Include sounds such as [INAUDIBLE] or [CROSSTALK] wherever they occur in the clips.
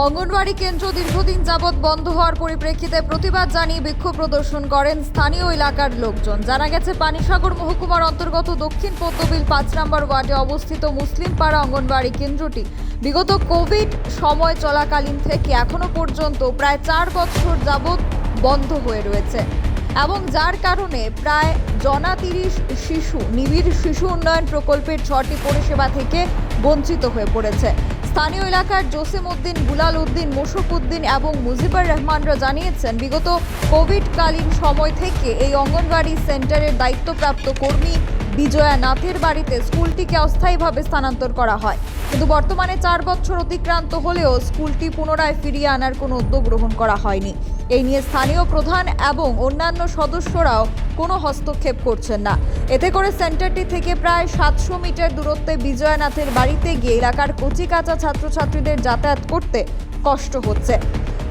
অঙ্গনওয়াড়ি কেন্দ্র দীর্ঘদিন যাবৎ বন্ধ হওয়ার পরিপ্রেক্ষিতে প্রতিবাদ জানিয়ে বিক্ষোভ প্রদর্শন করেন স্থানীয় এলাকার লোকজন। জানা গেছে, পানিসাগর মহকুমার অন্তর্গত দক্ষিণ পদ্মবিল পাঁচ নম্বর ওয়ার্ডে অবস্থিত মুসলিম পাড়া অঙ্গনওয়াড়ি কেন্দ্রটি বিগত কোভিড সময় চলাকালীন থেকে এখনও পর্যন্ত প্রায় চার বছর যাবৎ বন্ধ হয়ে রয়েছে এবং যার কারণে প্রায় জনা তিরিশ শিশু, নিবিড় শিশু উন্নয়ন প্রকল্পের ছটি পরিষেবা থেকে বঞ্চিত হয়ে পড়েছে। স্থানীয় এলাকার জসিম উদ্দিন, গুলাল উদ্দিন মোশক উদ্দিন এবং মুজিবুর রহমানরা জানিয়েছেন, বিগত কোভিডকালীন সময় থেকে এই অঙ্গনবাড়ি সেন্টারের দায়িত্বপ্রাপ্ত কর্মী বিজয়া নাথের বাড়িতে স্কুলটিকে অস্থায়ীভাবে স্থানান্তর করা হয়। কিন্তু বর্তমানে চার বছর অতিক্রান্ত হলেও স্কুলটি পুনরায় ফিরিয়ে আনার কোনো উদ্যোগ গ্রহণ করা হয়নি। এই নিয়ে স্থানীয় প্রধান এবং অন্যান্য সদস্যরাও কোনো হস্তক্ষেপ করছেন না। এতে করে সেন্টারটি থেকে প্রায় সাতশো মিটার দূরত্বে বিজয়নাথের বাড়িতে গিয়ে এলাকার কচিকাঁচা ছাত্রছাত্রীদের যাতায়াত করতে কষ্ট হচ্ছে।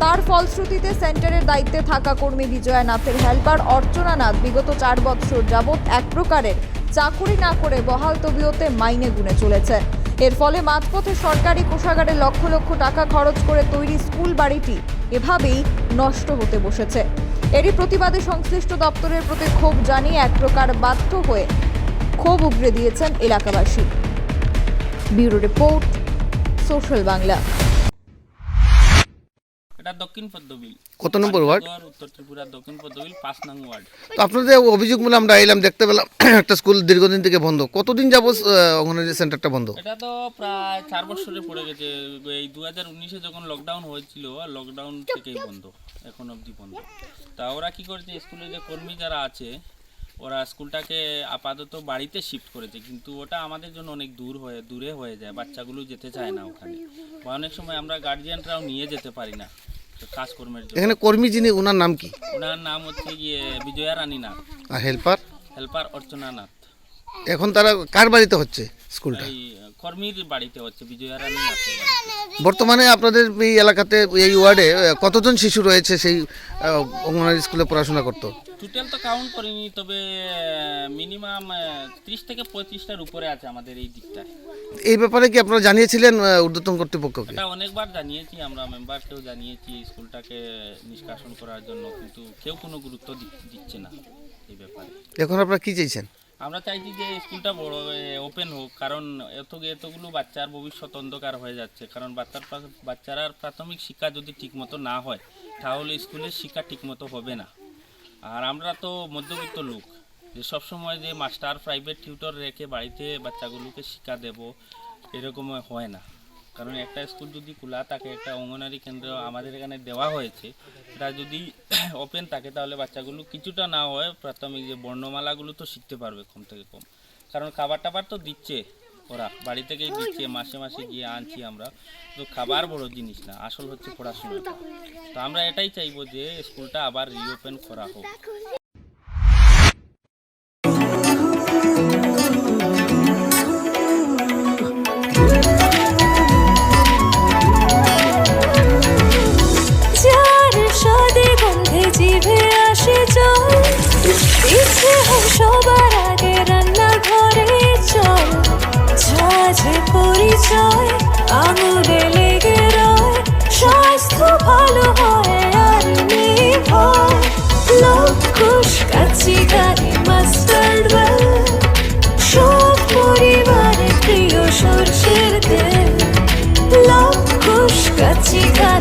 তার ফলশ্রুতিতে সেন্টারের দায়িত্বে থাকা কর্মী বিজয়া নাথের হেল্পার অর্চনা নাথ বিগত চার বৎসর যাবৎ এক প্রকারের চাকুরি না করে বহাল তবিয়তে মাইনে গুনে চলেছে। এর ফলে মাঝপথে সরকারি কোষাগারে লক্ষ লক্ষ টাকা খরচ করে তৈরি স্কুল বাড়িটি এভাবেই নষ্ট হতে বসেছে। এরই প্রতিবাদে সংশ্লিষ্ট দপ্তরের প্রতি ক্ষোভ জানিয়ে এক প্রকার বাধ্য হয়ে ক্ষোভ উগরে দিয়েছেন এলাকাবাসী। Bureau report, social Bangla. এটা দক্ষিণ পদ্মবিল। কত নম্বর ওয়ার্ড? উত্তর ত্রিপুরা দক্ষিণ পদ্মবিল পাঁচ নং ওয়ার্ড। তো আপনাদের অভিযোগ মূলে আমরা এলাম দেখতে পেলাম [CLEARS THROAT] একটা স্কুল দীর্ঘদিন থেকে বন্ধ। কতদিন যাবত অঙ্গনওয়াড়ি সেন্টারটা বন্ধ? এটা তো প্রায় চার বছরে পড়ে গেছে। এই দু হাজার উনিশে যখন লকডাউন হয়েছিল লকডাউন থেকেই বন্ধ এখন অবধি বন্ধ। তা ওরা কি করেছে স্কুলে যে কর্মী যারা আছে ওরা স্কুলটাকে আপাতত বাড়িতে শিফট করেছে। কিন্তু ওটা আমাদের জন্য অনেক দূর হয়ে দূরে হয়ে যায় বাচ্চাগুলো যেতে চায় না ওখানে। বা অনেক সময় আমরা গার্জিয়ানরাও নিয়ে যেতে পারি না। কাজকর্মের জন্য। এখানে কর্মী যিনি ওনার নাম কি? ওনার নাম হচ্ছে গিয়ে বিজয়া রানী নাথ। আর হেল্পার? হেল্পার অর্চনা নাথ। এখন তারা কার বাড়িতে হচ্ছে স্কুলটা? এই কর্মীর বাড়িতে হচ্ছে বিজয়া রানী নাথের বাড়িতে। বর্তমানে আপনাদের এই এলাকাতে এই ওয়ার্ডে কতজন শিশু রয়েছে সেই আহ, অঙ্গনওয়াড়ি স্কুলে পড়াশোনা করতো? টোটাল তো কাউন্ট করিনি তবে মিনিমাম ত্রিশ থেকে পঁয়ত্রিশটার উপরে আছে আমাদের এই দিকটায়। এই ব্যাপারে কি আপনারা জানিয়েছিলেন ঊর্ধ্বতন কর্তৃপক্ষকে? এটা অনেকবার জানিয়েছি আমরা মেম্বারকেও জানিয়েছি স্কুলটাকে নিষ্কাশন করার জন্য কিন্তু কেউ কোনো গুরুত্ব দিচ্ছে না এই ব্যাপারে। এখন আপনারা কি চাইছেন? আমরা চাইছি যে স্কুলটা বড় ওপেন হোক কারণ এত এতগুলো বাচ্চার ভবিষ্যৎ অন্ধকার হয়ে যাচ্ছে কারণ বাচ্চার বাচ্চারা প্রাথমিক শিক্ষা যদি ঠিকমতো না হয় তাহলে স্কুলের শিক্ষা ঠিকমতো হবে না। আর আমরা তো মধ্যবিত্ত লোক। যে সবসময় যে মাস্টার প্রাইভেট টিউটর রেখে বাড়িতে বাচ্চাগুলোকে শিক্ষা দেব, এরকম হয় না। কারণ একটা স্কুল যদি খোলা থাকে, একটা অঙ্গনারী কেন্দ্র আমাদের এখানে দেওয়া হয়েছে এটা যদি [CLEARS THROAT] ওপেন থাকে, তাহলে বাচ্চাগুলো কিছুটা না হয়, প্রাথমিক যে বর্ণমালাগুলো তো শিখতে পারবে কম থেকে কম। কারণ খাবার টাবার তো দিচ্ছে। ওরা বাড়ি থেকেই দিচ্ছে মাসে মাসে গিয়ে আনছি আমরা। তো খাবার বড় জিনিস না আসল হচ্ছে পড়াশোনা। তো আমরা এটাই চাইব যে স্কুলটা আবার রিওপেন করা হোক। ভালো হয় আর নেই ভয় লকুশ কাচি গাড়ি মাস্টার্ড সব পরিবারের প্রিয় সর্ষের তেল। লকুশ কাচি গাড়ি